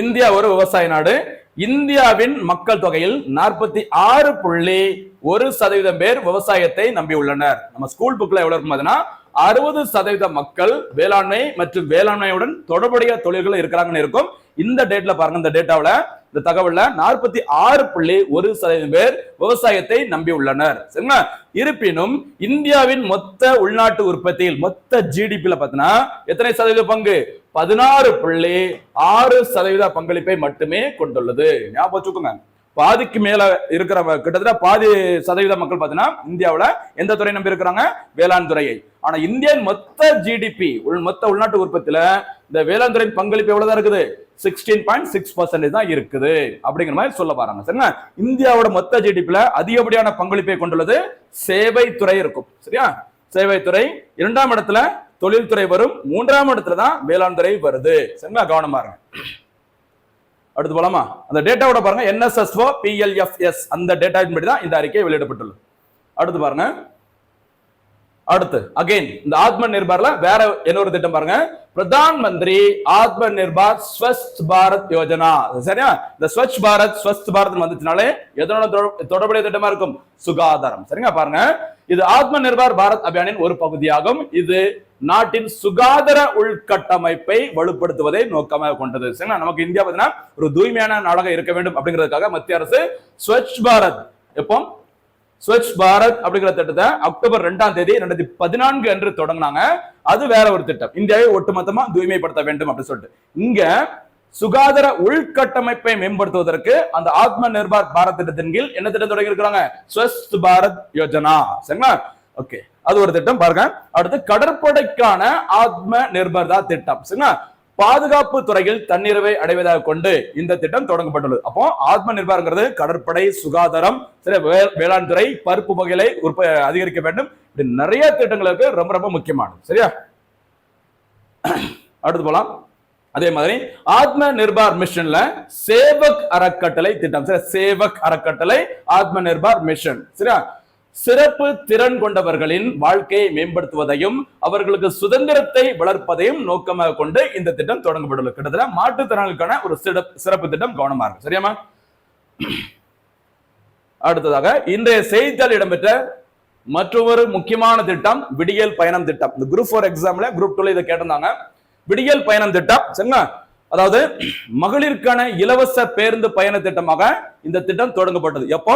S2: இந்தியா ஒரு விவசாய நாடு. இந்தியாவின் மக்கள் தொகையில் நாற்பத்தி ஆறு புள்ளி ஒரு சதவீதம் பேர் விவசாயத்தை நம்பியுள்ளனர். நம்ம ஸ்கூல் புக்ல எவ்வளவு இருக்கும் அறுபது சதவீத மக்கள் வேளாண்மை மற்றும் வேளாண்மையுடன் தொடர்புடைய தொழில்கள் இருக்கிறாங்கன்னு இருக்கும். இந்த டேட்ல பாருங்க இந்த டேட்டாவில இந்த தகவல்ல நாற்பத்தி ஆறு புள்ளி ஒரு சதவீதம் பேர் விவசாயத்தை நம்பி உள்ளனர் சரிங்களா? இருப்பினும் இந்தியாவின் மொத்த உள்நாட்டு உற்பத்தியில் மொத்த ஜிடிபில பார்த்தீங்கன்னா எத்தனை சதவீத பங்கு? பதினாறு புள்ளி ஆறு சதவீத பங்களிப்பை மட்டுமே கொண்டுள்ளது. ஞாபகம் வச்சுக்கோங்க. பாதிக்கு மேல இருக்கிற கிட்டத்தட்ட பாதி சதவீத மக்கள் பார்த்தீங்கன்னா இந்தியாவில் எந்த துறை நம்பி இருக்கிறாங்க? வேளாண் துறையை. ஆனா இந்தியன் மொத்த ஜிடிபி உள் மொத்த உள்நாட்டு உற்பத்தியில இந்த வேளாண் துறையின் பங்களிப்பு எவ்வளவுதான் இருக்குது? சிக்ஸ்டீன் பாயிண்ட் சிக்ஸ் பர்சன்டேஜ் தான் இருக்குது. அப்படிங்கிற மாதிரி சொல்ல வராங்க. சரிங்களா? இந்தியாவோட மொத்த ஜிடிபியில அதிகப்படியான பங்களிப்பை கொண்டுள்ளது சேவை துறை இருக்கும். சரியா? சேவை துறை இரண்டாம் இடத்துல தொழில்துறை வரும். மூன்றாம் இடத்துல தான் வேளாண் துறை வருது. சரிங்களா? கவனமா இருங்க. அடுத்து போலாமா? அந்த டேட்டாவோட பாருங்க. என்எஸ்எஸ்ஓ பிஎல்எஃப்எஸ் அந்த டேட்டாவின் படி தான் இந்த அறிக்கை வெளியிடப்பட்டுள்ளது. அடுத்து பாருங்க. அடுத்து அகைன் இந்த ஆத்ம நிர்பார்ல வேற இன்னொரு திட்டம் பாருங்க. பிரதான் மந்திரி ஆத்ம நிர்பார் ஸ்வஸ்த் பாரத் யோஜனா. சரியா? இந்த ஸ்வச் பாரத் ஸ்வஸ்த் பாரத் வந்துச்சுனாலே எதனோட தொட- தொடர்புடைய திட்டமா இருக்கும்? சுகாதாரம். சரிங்க பாருங்க. இது ஆத்ம நிர்பார் பாரத் அபியானின் ஒரு பகுதியாகும். இது நாட்டின் சுகாதார உள்கட்டமைப்பை வலுப்படுத்துவதை நோக்கமாக கொண்டது. சரிங்களா? நமக்கு இந்தியா பார்த்தீங்கன்னா ஒரு தூய்மையான நாடாக இருக்க வேண்டும் அப்படிங்கிறதுக்காக மத்திய அரசு ஸ்வச் பாரத் எப்போ? ஸ்வச் பாரத் அப்படிங்கிற திட்டத்தை அக்டோபர் ரெண்டாம் தேதி ரெண்டாயிரத்தி பதினான்கு அன்று தொடங்கினாங்க. அது வேற ஒரு திட்டம். இந்தியாவை ஒட்டுமொத்தமா தூய்மைப்படுத்த வேண்டும் அப்படின்னு சொல்லிட்டு. இங்க சுகாதார உள்கட்டமைப்பை மேம்படுத்துவதற்கு அந்த ஆத்ம நிர்பார் பாரத் திட்டத்தின் கீழ் என்ன திட்டம் தொடங்கி இருக்கிறாங்க ஸ்வஸ்த் பாரத் யோஜனா. சரிங்களா? ஓகே. அது ஒரு திட்டம் பாருங்க. அடுத்து கடற்படைக்கான ஆத்ம நிர்பர்தா திட்டம். சரிங்களா? பாதுகாப்பு துறையில் தன்னிறைவை அடைவதாக கொண்டு இந்த திட்டம் தொடங்கப்பட்டுள்ளது. அப்போ ஆத்ம நிர்பாரங்கிறது கடற்படை சுகாதாரம் சரி வே- வேளாண் துறை பருப்பு வகைகளை உற்ப அதிகரிக்க வேண்டும். இப்படி நிறைய திட்டங்கள் இருக்கு. ரொம்ப ரொம்ப முக்கியமானது. சரியா? அடுத்து போலாம். அதே மாதிரி ஆத்ம நிர்பார் மிஷன்ல சேவக் அறக்கட்டளை திட்டம். சரி சேவக் அறக்கட்டளை ஆத்ம நிர்பார் மிஷன். சரியா? சிறப்பு திறன் கொண்டவர்களின் வாழ்க்கையை மேம்படுத்துவதையும் அவர்களுக்கு சுதந்திரத்தை வளர்ப்பதையும் நோக்கமாக கொண்டு இந்த திட்டம் தொடங்கப்பட்டுள்ளது. கிட்டத்தட்ட மாற்றுத்திறனாளிக்கான ஒரு சிறப்பு சிறப்பு திட்டம் கவனமா இருக்கு. சரியாமா அடுத்ததாக இன்றைய செய்தித்தாள் இடம்பெற்ற மற்றொரு முக்கியமான திட்டம் விடியல் பயணம் திட்டம். இந்த குரூப் ஃபோர் எக்ஸாம்ல குரூப் டூல இதை கேட்டிருந்தாங்க. விடியல் பயணம் திட்டம் சரிங்களா? அதாவது மகளிருக்கான இலவச பேருந்து பயண திட்டமாக இந்த திட்டம் தொடங்கப்பட்டது. எப்போ?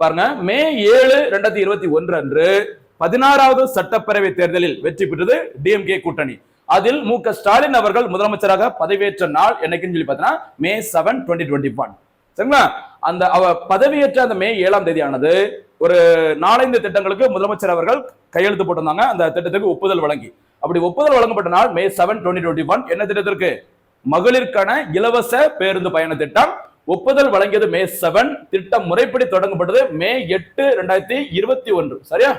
S2: பாருங்க மே ஏழு ரெண்டாயிரத்தி இருபத்தி ஒன்று அன்று பதினாறாவது சட்டப்பேரவை தேர்தலில் வெற்றி பெற்றது டிஎம்கே கூட்டணி. அதில் மு க ஸ்டாலின் அவர்கள் முதலமைச்சராக பதவியேற்ற நாள் என்னைக்குன்னு சொல்லி பார்த்தீங்கன்னா May seven twenty twenty one சரிங்களா? அந்த அவ பதவியேற்ற அந்த மே ஏழாம் தேதி ஆனது ஒரு நாலஞ்சு திட்டங்களுக்கு முதலமைச்சர் அவர்கள் கையெழுத்து போட்டிருந்தாங்க. அந்த திட்டத்துக்கு ஒப்புதல் வழங்கி. அப்படி ஒப்புதல் வழங்கப்பட்ட நாள் May seven twenty twenty one என்ன திட்டத்திற்கு? மகளிருக்கான இலவச பேருந்து பயண திட்டம். ஒப்புதல் வழங்கியது மே செவன் திட்டம் முறைப்படி தொடங்கப்பட்டது மே எட்டு ரெண்டாயிரத்தி இருபத்தி ஒன்று. சரியா?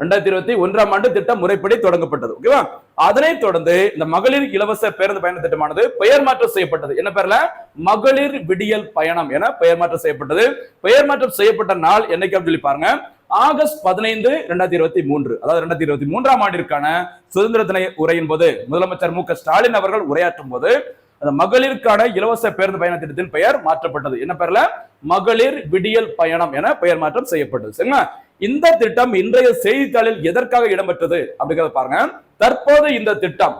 S2: ரெண்டாயிரத்தி இருபத்தி ஒன்றாம் ஆண்டு திட்டம் முறைப்படி தொடங்கப்பட்டது. ஓகேவா? அதனைத் தொடர்ந்து இந்த மகளிர் இலவச பேருந்து பயண திட்டமானது பெயர் மாற்றம் செய்யப்பட்டது. என்ன பேர்ல? மகளிர் விடியல் பயணம் என பெயர் மாற்றம் செய்யப்பட்டது. பெயர் மாற்றம் செய்யப்பட்ட நாள் என்னைக்கு அப்படின்னு சொல்லி பாருங்க. ஆகஸ்ட் பதினைந்து ரெண்டாயிரத்தி இருபத்தி மூன்று. அதாவது ரெண்டாயிரத்தி இருபத்தி மூன்றாம் ஆண்டிற்கான சுதந்திர தின உரையின் போது முதலமைச்சர் மு க ஸ்டாலின் அவர்கள் உரையாற்றும் போது அந்த மகளிருக்கான இலவச பேருந்து பயண திட்டத்தின் பெயர் மாற்றப்பட்டது. என்ன பெயர்ல மகளிர் விடியல் பயணம் என பெயர் மாற்றம் செய்யப்பட்டது. சரிங்களா? இந்த திட்டம் இன்றைய செய்தித்தாளில் எதற்காக இடம்பெற்றது? அப்படிங்கறத பாருங்க. தற்போது இந்த திட்டம்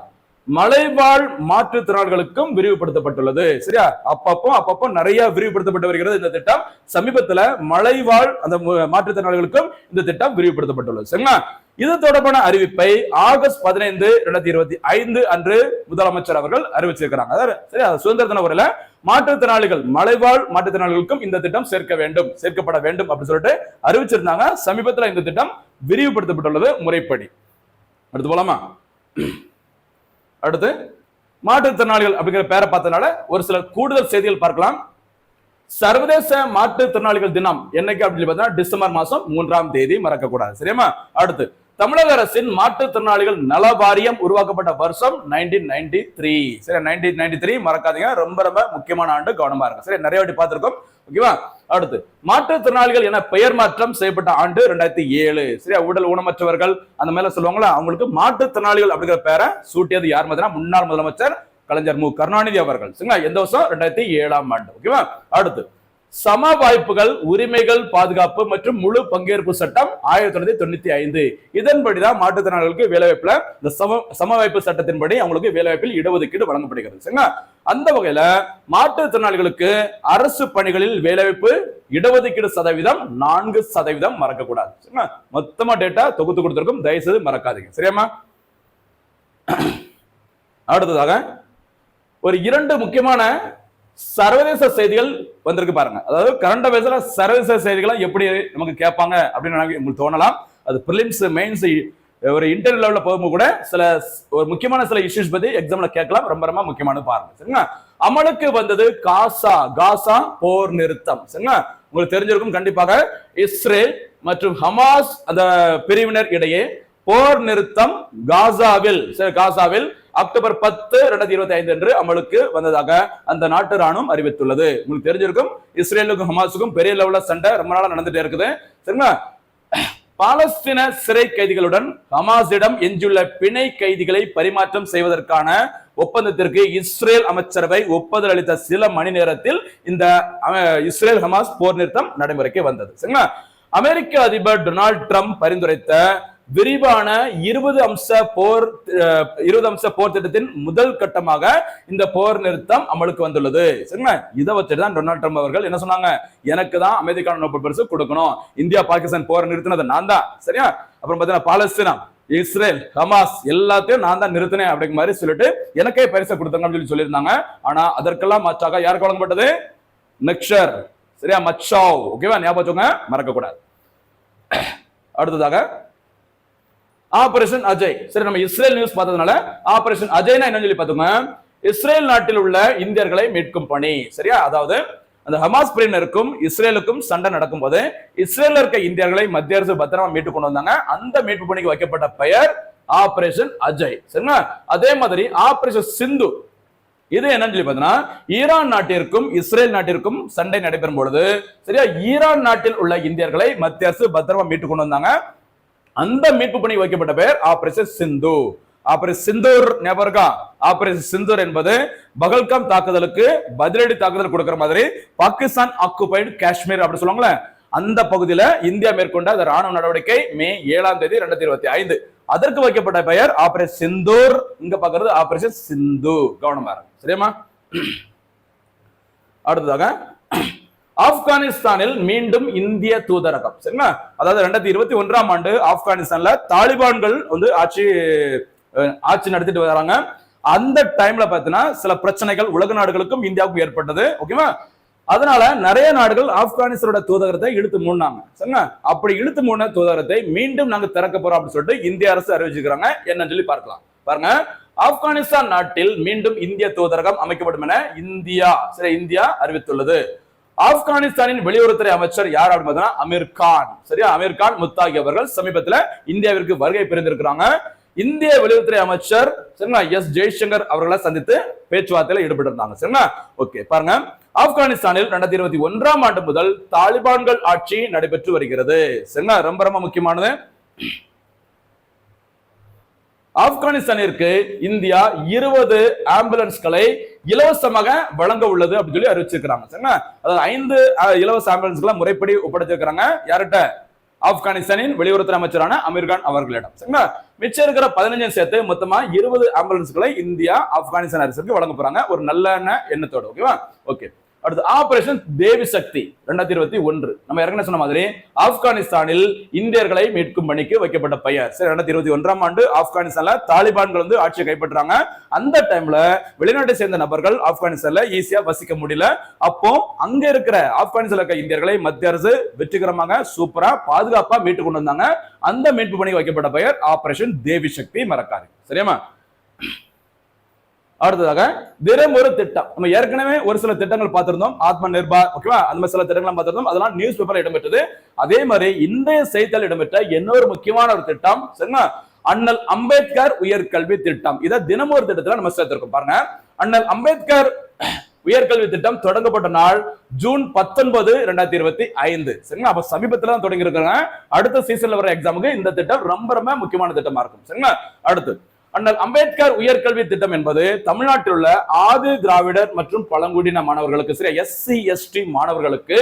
S2: மலைவாழ் மாற்றுத்திறனாளிகளுக்கும் விரிவுபடுத்தப்பட்டுள்ளது. சரியா? அப்பப்போ அப்பப்போ நிறைய விரிவுபடுத்தப்பட்டு வருகிறது இந்த திட்டம். சமீபத்துல மலைவாழ் அந்த மாற்றுத்திறனாளிகளுக்கும் இந்த திட்டம் விரிவுபடுத்தப்பட்டுள்ளது. சரிங்களா? இது தொடர்பான அறிவிப்பை ஆகஸ்ட் பதினைந்து இரண்டாயிரத்தி இருபத்தி ஐந்து அன்று முதலமைச்சர் அவர்கள் அறிவிச்சிருக்கிறாங்க. அதாவது சரி சுதந்திர தின உரையில மாற்றுத்திறனாளிகள் மலைவாழ் மாற்றுத்திறனாளிகளுக்கும் இந்த திட்டம் சேர்க்க வேண்டும் சேர்க்கப்பட வேண்டும் அப்படின்னு சொல்லிட்டு அறிவிச்சிருந்தாங்க. சமீபத்துல இந்த திட்டம் விரிவுபடுத்தப்பட்டுள்ளது முறைப்படி. அடுத்து போலாமா? அடுத்து மாற்றுத்திறனாளிகள் அப்படிங்கிற பேரை பார்த்தனால ஒரு சில கூடுதல் செய்திகள் பார்க்கலாம். சர்வதேச மாற்றுத்திறனாளிகள் தினம் என்னைக்கு அப்படின்னு பார்த்தா டிசம்பர் மாசம் மூன்றாம் தேதி மறக்கக்கூடாது. சரியாமா அடுத்து தமிழக அரசின் மாற்றுத்திறனாளிகள் நல வாரியம் உருவாக்கப்பட்ட வருஷம் நைன்டீன் நைன்டி த்ரீ சரி நைன்டீன் நைன்டி த்ரீ மறக்காதீங்க. ரொம்ப ரொம்ப முக்கியமான ஆண்டு. கவனமா இருக்கும் சரி நிறைய வாட்டி பார்த்திருக்கோம். ஓகேவா? அடுத்து மாற்றுத்திறனாளிகள் என பெயர் மாற்றம் செய்யப்பட்ட ஆண்டு ரெண்டாயிரத்தி ஏழு. சரியா? உடல் ஊனமற்றவர்கள் அந்த மேல சொல்லுவாங்களா அவங்களுக்கு மாற்றுத்திறனாளிகள் அப்படிங்கிற பேரை சூட்டியது யார் பார்த்தீங்கன்னா முன்னாள் முதலமைச்சர் கலைஞர் மு. கருணாநிதி அவர்கள். சரிங்களா? எந்த வருஷம்? ரெண்டாயிரத்தி ஏழாம் ஆண்டு. ஓகேவா? அடுத்து சம வாய்ப்புகள் உரிமைகள் பாதுகாப்பு மற்றும் முழு பங்கேற்பு சட்டம் ஆயிரத்தி தொள்ளாயிரத்தி தொண்ணூத்தி ஐந்து. இதன்படிதான் மாற்றுத்திறனாளிகளுக்கு வேலைவாய்ப்புல இந்த சம சம வாய்ப்பு சட்டத்தின்படி அவங்களுக்கு வேலைவாய்ப்பில் இடஒதுக்கீடு வழங்கப்படுகிறது. சரிங்களா? அந்த வகையில மாற்றுத்திறனாளிகளுக்கு அரசு பணிகளில் வேலைவாய்ப்பு இடஒதுக்கீடு சதவீதம் நான்கு சதவீதம் மறக்கக்கூடாது. சரிங்களா? மொத்தமா டேட்டா தொகுத்து கொடுத்திருக்கும். தயவுசெய்து மறக்காதீங்க. சரியாமா அடுத்ததாக ஒரு இரண்டு முக்கியமான சர்வதேச செய்திகள் வந்திருக்கு பாருங்க. அதாவது கரண்ட் அஃபேர்ஸ்ல சர்வதேச செய்திகளை எப்படி நமக்கு கேட்பாங்க அப்படின்னு உங்களுக்கு தோணலாம். அது ப்ரிலிம்ஸ் மெயின்ஸ் ஒரு இன்டர்வியூ லெவலில் போகும்போது கூட சில ஒரு முக்கியமான சில இஷ்யூஸ் பத்தி எக்ஸாம்ல கேட்கலாம். ரொம்ப ரொம்ப முக்கியமானது பாருங்க. சரிங்களா? அமலுக்கு வந்தது காசா காசா போர் நிறுத்தம். சரிங்களா? உங்களுக்கு தெரிஞ்சிருக்கும் கண்டிப்பாக இஸ்ரேல் மற்றும் ஹமாஸ் அந்த பிரிவினர் இடையே போர் நிறுத்தம் காசாவில் காசாவில் அக்டோபர் பத்து ரெண்டாயிரத்தி இருபத்தி ஐந்து அன்று அமலுக்கு வந்ததாக அந்த நாட்டு ராணுவம் அறிவித்துள்ளது. உங்களுக்கு தெரிஞ்சிருக்கும் இஸ்ரேலுக்கும் ஹமாஸுக்கும் பெரிய லெவலில் சண்டை ரொம்ப நாளா நடந்துட்டே இருக்குது. சரிங்களா? பாலஸ்தீன சிறை கைதிகளுடன் ஹமாஸிடம் எஞ்சியுள்ள பிணை கைதிகளை பரிமாற்றம் செய்வதற்கான ஒப்பந்தத்திற்கு இஸ்ரேல் அமைச்சரவை ஒப்புதல் அளித்த சில மணி நேரத்தில் இந்த இஸ்ரேல் ஹமாஸ் போர் நிறுத்தம் நடைமுறைக்கு வந்தது. சரிங்களா? அமெரிக்க அதிபர் டொனால்ட் ட்ரம்ப் பரிந்துரைத்த விரிவான இருபது அம்ச போர் இருபது அம்ச போர் திட்டத்தின் முதல் கட்டமாக இந்த போர் நிறுத்தம் அமலுக்கு வந்துள்ளது. சரிங்களா? இதை வச்சுட்டு தான் டொனால்ட் ட்ரம்ப் அவர்கள் என்ன சொன்னாங்க? எனக்கு தான் அமைதிக்கான நோபல் பரிசு கொடுக்கணும். இந்தியா பாகிஸ்தான் போர் நிறுத்தினது நான் தான். சரியா? அப்புறம் பார்த்தீங்கன்னா பாலஸ்தீனா இஸ்ரேல் ஹமாஸ் எல்லாத்தையும் நான் தான் நிறுத்தினேன் அப்படிங்கிற மாதிரி சொல்லிட்டு எனக்கே பரிசை கொடுத்தாங்கன்னு சொல்லி சொல்லியிருந்தாங்க. ஆனா அதற்கெல்லாம் மாற்றாக யாருக்கு வழங்கப்பட்டது? நெக்ஷர் சரியா? மச்சாவ். ஓகேவா? ஞாபகம் மறக்க கூடாது அடுத்ததாக ஆபரேஷன் அஜய். சரி நம்ம இஸ்ரேல் நியூஸ் பார்த்ததுனால ஆபரேஷன் அஜய்னா என்ன சொல்லி பார்த்தோங்க இஸ்ரேல் நாட்டில் உள்ள இந்தியர்களை மீட்கும் பணி. சரியா? அதாவது அந்த ஹமாஸ் பிரிவினருக்கும் இஸ்ரேலுக்கும் சண்டை நடக்கும் போது இஸ்ரேல இருக்க இந்தியர்களை மத்திய அரசு பத்திரமா மீட்டு கொண்டு வந்தாங்க. அந்த மீட்பு பணிக்கு வைக்கப்பட்ட பெயர் ஆபரேஷன் அஜய். சரிங்களா? அதே மாதிரி ஆபரேஷன் சிந்து. இது என்னன்னு சொல்லி பார்த்தீங்கன்னா ஈரான் நாட்டிற்கும் இஸ்ரேல் நாட்டிற்கும் சண்டை நடைபெறும் பொழுது சரியா? ஈரான் நாட்டில் உள்ள இந்தியர்களை மத்திய அரசு பத்திரமா மீட்டு கொண்டு வந்தாங்க. அந்த மீட்பு பணி வைக்கப்பட்ட பெயர் ஆபரேஷன் சிந்து. ஆபரேஷன் சிந்தூர் ஞாபகா ஆபரேஷன் சிந்தூர் என்பது பகல்காம் தாக்குதலுக்கு பதிலடி தாக்குதல் கொடுக்கிற மாதிரி பாகிஸ்தான் ஆக்குபைடு காஷ்மீர் அப்படி சொல்லுவாங்களே அந்த பகுதியில இந்தியா மேற்கொண்ட அந்த ராணுவ நடவடிக்கை மே ஏழாம் தேதி ரெண்டாயிரத்தி இருபத்தி ஐந்து. அதற்கு வைக்கப்பட்ட பெயர் ஆபரேஷன் சிந்தூர். இங்க பாக்குறது ஆபரேஷன் சிந்து. கவனமா சரியாமா அடுத்ததாக ஆப்கானிஸ்தானில் மீண்டும் இந்திய தூதரகம். சரிங்களா? அதாவது ரெண்டாயிரத்தி இருபத்தி ஒன்றாம் ஆண்டு ஆப்கானிஸ்தான்ல தாலிபான்கள் வந்து ஆட்சி ஆட்சி நடத்திட்டு வராங்க. அந்த டைம்ல பாத்தீங்கன்னா சில பிரச்சனைகள் உலக நாடுகளுக்கும் இந்தியாவுக்கும் ஏற்பட்டது. ஓகேவா? அதனால நிறைய நாடுகள் ஆப்கானிஸ்தானோட தூதரகத்தை இழுத்து மூடினாங்க. சரிங்களா? அப்படி இழுத்து மூடின தூதரகத்தை மீண்டும் நாங்க திறக்க போறோம் அப்படின்னு சொல்லிட்டு இந்திய அரசு அறிவிச்சிருக்கிறாங்க. என்னன்னு சொல்லி பார்க்கலாம். பாருங்க. ஆப்கானிஸ்தான் நாட்டில் மீண்டும் இந்திய தூதரகம் அமைக்கப்படும் என இந்தியா சரி இந்தியா அறிவித்துள்ளது. ஆப்கானிஸ்தானின் வெளியுறவுத்துறை அமைச்சர் யார் அப்படின்னு அமீர் கான். சரியா? அமீர் கான் முத்தாகி அவர்கள் சமீபத்தில் இந்தியாவிற்கு வருகை பிரிந்திருக்கிறாங்க. இந்திய வெளியுறவுத்துறை அமைச்சர் சரிங்களா எஸ். ஜெய்சங்கர் அவர்களை சந்தித்து பேச்சுவார்த்தையில ஈடுபட்டிருந்தாங்க. சரிங்களா? ஓகே பாருங்க. ஆப்கானிஸ்தானில் ரெண்டாயிரத்தி இருபத்தி ஒன்றாம் ஆண்டு முதல் தாலிபான்கள் ஆட்சி நடைபெற்று வருகிறது. சரிங்களா? ரொம்ப ரொம்ப முக்கியமானது. ஆப்கானிஸ்தானிற்கு இந்தியா இருபது ஆம்புலன்ஸ்களை இலவசமாக வழங்க உள்ளது அப்படின்னு சொல்லி அறிவிச்சிருக்காங்க சரிங்களா? அதாவது ஐந்து இலவச ஆம்புலன்ஸ்களை முறைப்படி ஒப்படைச்சிருக்காங்க யார்கிட்ட? ஆப்கானிஸ்தானின் வெளியுறவுத்துறை அமைச்சரான அமீர்கான் அவர்களிடம். சரிங்களா? மிச்சம் இருக்கிற பதினஞ்சு சேர்த்து மொத்தமா இருபது ஆம்புலன்ஸ்களை இந்தியா ஆப்கானிஸ்தான் அரசுக்கு வழங்க போறாங்க. ஒரு நல்ல எண்ணத்தோட. ஓகேவா? ஓகே. அடுத்து ஆபரேஷன் தேவி சக்தி ரெண்டாயிரத்தி இருபத்தி ஒன்று. நம்ம ஏற்கனவே சொன்ன மாதிரி ஆப்கானிஸ்தானில் இந்தியர்களை மீட்கும் பணிக்கு வைக்கப்பட்ட பெயர் சரி ரெண்டாயிரத்தி இருபத்தி ஒன்றாம் ஆண்டு ஆப்கானிஸ்தான்ல தாலிபான்கள் வந்து ஆட்சியை கைப்பற்றாங்க அந்த டைம்ல வெளிநாட்டை சேர்ந்த நபர்கள் ஆப்கானிஸ்தான்ல ஈஸியா வசிக்க முடியல. அப்போ அங்க இருக்கிற ஆப்கானிஸ்தான்ல இருக்க இந்தியர்களை மத்திய அரசு வெற்றிகரமாக சூப்பரா பாதுகாப்பா மீட்டு கொண்டு வந்தாங்க. அந்த மீட்பு பணிக்கு வைக்கப்பட்ட பெயர் ஆபரேஷன் தேவி சக்தி மறக்காது சரியாமா அடுத்ததாக தினம் ஒரு திட்டம். நம்ம ஏற்கனவே ஒரு சில திட்டங்கள் பார்த்திருந்தோம். ஆத்ம நிர்பார் ஓகேவா அந்த மாதிரி சில திட்டங்கள் பார்த்திருந்தோம். அதெல்லாம் நியூஸ் பேப்பர்ல இடம்பெற்றது. அதே மாதிரி இன்றைய செய்தித்தாள் இடம்பெற்ற இன்னொரு முக்கியமான ஒரு திட்டம் சரிங்களா? அண்ணல் அம்பேத்கர் உயர்கல்வி திட்டம். இதை தினம் ஒரு திட்டத்துல நம்ம சேர்த்திருக்கோம். பாருங்க. அண்ணல் அம்பேத்கர் உயர்கல்வி திட்டம் தொடங்கப்பட்ட நாள் ஜூன் பத்தொன்பது ரெண்டாயிரத்தி இருபத்தி ஐந்து. சரிங்களா? அப்ப சமீபத்துல தான் தொடங்கி இருக்காங்க அடுத்த சீசன்ல வர எக்ஸாமுக்கு இந்த திட்டம் ரொம்ப ரொம்ப முக்கியமான திட்டமா இருக்கும். சரிங்களா? அடுத்து அண்ணல் அம்பேத்கர் உயர்கல்வி திட்டம் என்பது தமிழ்நாட்டில் உள்ள ஆதி திராவிடர் மற்றும் பழங்குடியின மாணவர்களுக்கு சரி எஸ்சி எஸ்டி மாணவர்களுக்கு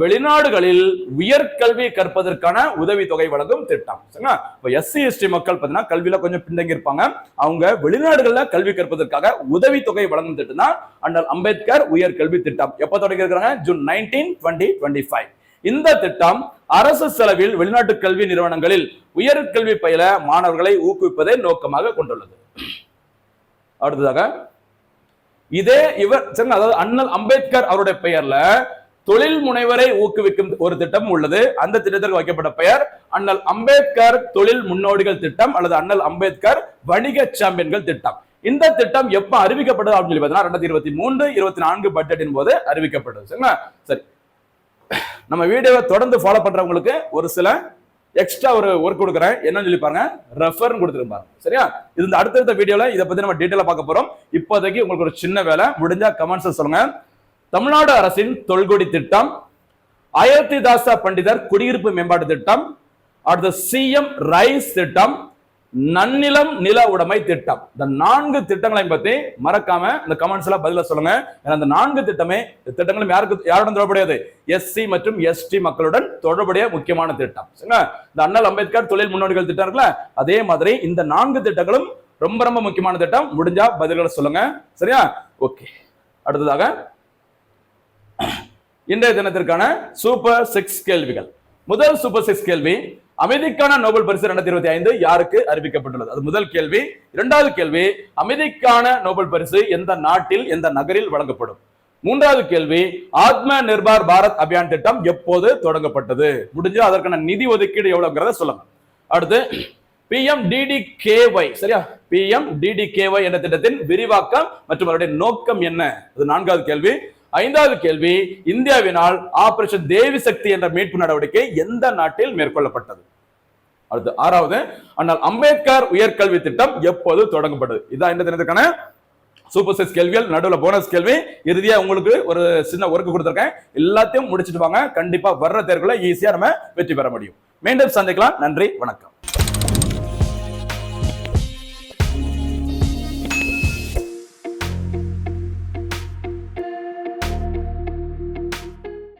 S2: வெளிநாடுகளில் உயர்கல்வி கற்பதற்கான உதவித்தொகை வழங்கும் திட்டம். சரிங்களா? இப்போ எஸ்சி எஸ்டி மக்கள் பார்த்தீங்கன்னா கல்வியில கொஞ்சம் பின்தங்கி இருப்பாங்க அவங்க வெளிநாடுகள்ல கல்வி கற்பதற்காக உதவி தொகை வழங்கும் திட்டம் தான் அண்ணல் அம்பேத்கர் உயர்கல்வி திட்டம். எப்ப தொடங்கி இருக்கிறாங்க June nineteen twenty twenty five இந்த திட்டம் அரசு செலவில் வெளிநாட்டு கல்வி நிறுவனங்களில் உயர்கல்வி பயில மாணவர்களை ஊக்குவிப்பதை நோக்கமாக கொண்டுள்ளது. அடுத்ததாக இதே இவர் அதாவது அண்ணல் அம்பேத்கர் அவருடைய பெயர்ல தொழில் முனைவரை ஊக்குவிக்கும் ஒரு திட்டம் உள்ளது. அந்த திட்டத்திற்கு வைக்கப்பட்ட பெயர் அண்ணல் அம்பேத்கர் தொழில் முன்னோடிகள் திட்டம் அல்லது அண்ணல் அம்பேத்கர் வணிக சாம்பியன்கள் திட்டம். இந்த திட்டம் எப்ப அறிவிக்கப்பட்டது அப்படின்னு சொல்லி பார்த்தீங்கன்னா ரெண்டாயிரத்தி இருபத்தி மூன்று இருபத்தி நான்கு பட்ஜெட்டின் போது அறிவிக்கப்பட்டது. சரிங்களா? சரி. நம்ம வீடியோவை தொடர்ந்து ஃபாலோ பண்றவங்களுக்கு ஒரு சில எக்ஸ்ட்ரா ஒரு ஒர்க் கொடுக்குறேன். என்னன்னு சொல்லி பாருங்க. ரெஃபர் கொடுத்துருப்பாரு சரியா? இது இந்த அடுத்தடுத்த வீடியோல இதை பத்தி நம்ம டீட்டெயிலா பார்க்க போறோம். இப்போதைக்கு உங்களுக்கு ஒரு சின்ன வேலை. முடிஞ்சா கமெண்ட்ஸ் சொல்லுங்க. தமிழ்நாடு அரசின் தொல்குடி திட்டம் அயோத்திதாச பண்டிதர் குடியிருப்பு மேம்பாட்டு திட்டம் அடுத்த சிஎம் ரைஸ் திட்டம் நன்னிலம் நில உடைமை திட்டம். இந்த நான்கு திட்டங்களையும் பத்தி மறக்காம இந்த கமெண்ட்ஸ் எல்லாம் பதில சொல்லுங்க. ஏன்னா இந்த நான்கு திட்டமே இந்த திட்டங்களும் யாருக்கு யாருடன் தொடர்புடையது? எஸ்சி மற்றும் எஸ்டி மக்களுடன் தொடர்புடைய முக்கியமான திட்டம். இந்த அண்ணல் அம்பேத்கர் தொழில் முன்னோடிகள் திட்டம் இருக்குல்ல அதே மாதிரி இந்த நான்கு திட்டங்களும் ரொம்ப ரொம்ப முக்கியமான திட்டம். முடிஞ்சா பதில்களை சொல்லுங்க. சரியா? ஓகே அடுத்ததாக இன்றைய தினத்திற்கான சூப்பர் சிக்ஸ் கேள்விகள். முதல் சூப்பர் சிக்ஸ் கேள்வி அமைதிக்கான நோபல் பரிசு ரெண்டாயிரத்தி இருபத்தி ஐந்து யாருக்கு அறிவிக்கப்பட்டுள்ளது? அது முதல் கேள்வி. இரண்டாவது கேள்வி அமைதிக்கான நோபல் பரிசு எந்த நாட்டில் எந்த நகரில் வழங்கப்படும்? மூன்றாவது கேள்வி ஆத்ம நிர்பார் பாரத் அபியான் திட்டம் எப்போது தொடங்கப்பட்டது? முடிஞ்சு அதற்கான நிதி ஒதுக்கீடு எவ்வளவுங்கிறத சொல்லுங்க. அடுத்து பிஎம் டிடிகேஒய் சரியா? பிஎம் டிடிகேஒய் என்ற திட்டத்தின் விரிவாக்கம் மற்றும் அதனுடைய நோக்கம் என்ன? அது நான்காவது கேள்வி. ஐந்தாவது கேள்வி இந்தியாவினால் ஆபரேஷன் தேவி சக்தி என்ற மீட்பு நடவடிக்கை எந்த நாட்டில் மேற்கொள்ளப்பட்டது? அடுத்து ஆறாவது ஆனால் அம்பேத்கர் உயர்கல்வி திட்டம் எப்போது தொடங்கப்பட்டது? இதான் இந்த தினத்துக்கான சூப்பர் சைஸ் கேள்விகள் நடுவில் போனஸ் கேள்வி. இறுதியா உங்களுக்கு ஒரு சின்ன ஒர்க் கொடுத்துருக்கேன். எல்லாத்தையும் முடிச்சுட்டு வாங்க. கண்டிப்பா வர்ற தேர்வுல ஈஸியா நம்ம வெற்றி பெற முடியும். மீண்டும் சந்திக்கலாம். நன்றி வணக்கம்.